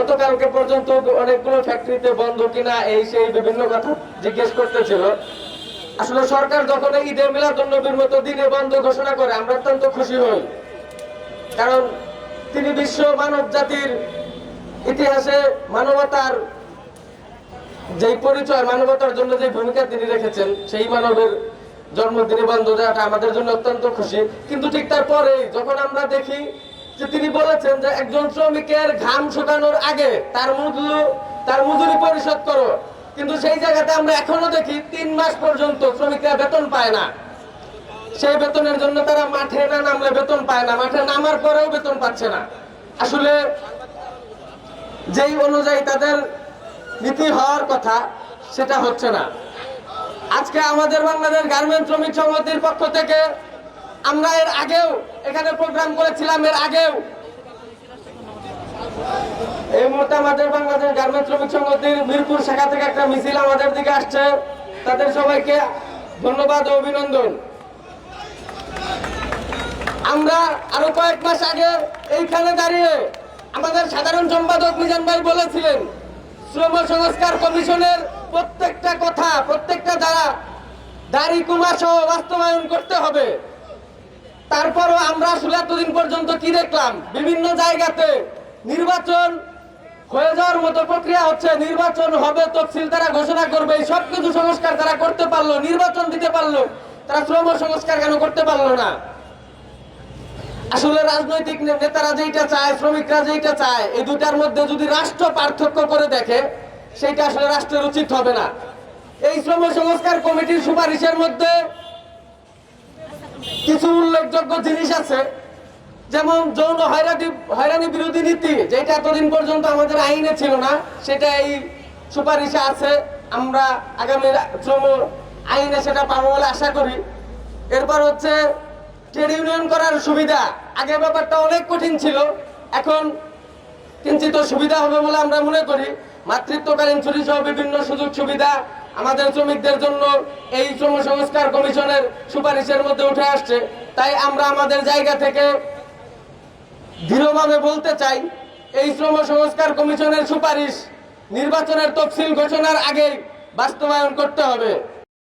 গতকালকে পর্যন্ত অনেকগুলো ফ্যাক্টরিতে বন্ধ কিনা এই সেই বিভিন্ন কথা জিজ্ঞেস করতেছিল। আসলে সরকার যখন এই ঈদে মিলাদুন নবীর মতো দিনে বন্ধ ঘোষণা করে, আমরা অত্যন্ত খুশি হই। কারণ তিনি বিশ্ব মানব জাতির ইতিহাসে মানবতার যেই পরিচয়, মানবতার জন্য যে ভূমিকা তিনি রেখেছেন, সেই মানবের জন্মদিনে বন্ধ দেওয়াটা আমাদের জন্য অত্যন্ত খুশি। কিন্তু ঠিক তারপরে যখন আমরা দেখি যে তিনি বলেছেন যে একজন শ্রমিকের ঘাম শুকানোর আগে তার মূল্য তার মজুরি পরিশোধ করো। কিন্তু সেই জায়গাতে আমরা এখনও দেখি তিন মাস পর্যন্ত শ্রমিকরা বেতন পায় না। সেই বেতনের জন্য তারা মাঠে না নামলে বেতন পায় না, মাঠে নামার পরেও বেতন পাচ্ছে না। আসলে যেই অনুযায়ী তাদের নীতি হওয়ার কথা, সেটা হচ্ছে না। আজকে আমাদের বাংলাদেশ গার্মেন্ট শ্রমিক সংগঠির পক্ষ থেকে আমরা এর আগেও এখানে প্রোগ্রাম করেছিলাম, এর আগেও। এই মুহূর্তে আমাদের বাংলাদেশ গার্মেন্ট শ্রমিক সংগঠির মিরপুর শাখা থেকে একটা মিছিল আমাদের দিকে আসছে। তাদের সবাইকে ধন্যবাদ ও অভিনন্দন। আমরা আরও কয়েক মাস আগে এইখানে দাঁড়িয়ে আমাদের সাধারণ সম্পাদক মিজান ভাই বলেছিলেন, শ্রম সংস্কার কমিশনের প্রত্যেকটা কথা, প্রত্যেকটা দ্বারা দাড়ি কুমা সহ বাস্তবায়ন করতে হবে। তারপরও আমরা আসলে এতদিন পর্যন্ত কি দেখলাম? বিভিন্ন জায়গাতে নির্বাচন হয়ে যাওয়ার মতো প্রক্রিয়া হচ্ছে, নির্বাচন হবে, তফসিল তারা ঘোষণা করবে, এই সব কিছু সংস্কার তারা করতে পারল, নির্বাচন দিতে পারল, তারা শ্রম সংস্কার কেন করতে পারল না? আসলে রাজনৈতিক নেতারা যেটা চায়, শ্রমিকরা যেটা চায়, এই দুটার মধ্যে যদি রাষ্ট্র পার্থক্য করে দেখে সেটা আসলে রাষ্ট্রের উচিত হবে না। এই শ্রম সংস্কার কমিটির সুপারিশের মধ্যে কিছু উল্লেখযোগ্য জিনিস আছে, যেমন যৌন হয়রানি হয়রানি বিরোধী নীতি, যেটা এতদিন পর্যন্ত আমাদের আইনে ছিল না, সেটা এই সুপারিশে আছে, আমরা আগামী শ্রম আইনে সেটা পাবো বলে আশা করি। এরপর হচ্ছে ট্রেড ইউনিয়ন করার সুবিধা, আগে ব্যাপারটা অনেক কঠিন ছিল, এখন কিঞ্চিত সুবিধা হবে বলে আমরা মনে করি। মাতৃত্বকালীন ছুটি সহ বিভিন্ন সুযোগ সুবিধা আমাদের শ্রমিকদের জন্য এই শ্রম সংস্কার কমিশনের সুপারিশের মধ্যে উঠে আসছে। তাই আমরা আমাদের জায়গা থেকে দৃঢ়ভাবে বলতে চাই, এই শ্রম সংস্কার কমিশনের সুপারিশ নির্বাচনের তফসিল ঘোষণার আগেই বাস্তবায়ন করতে হবে।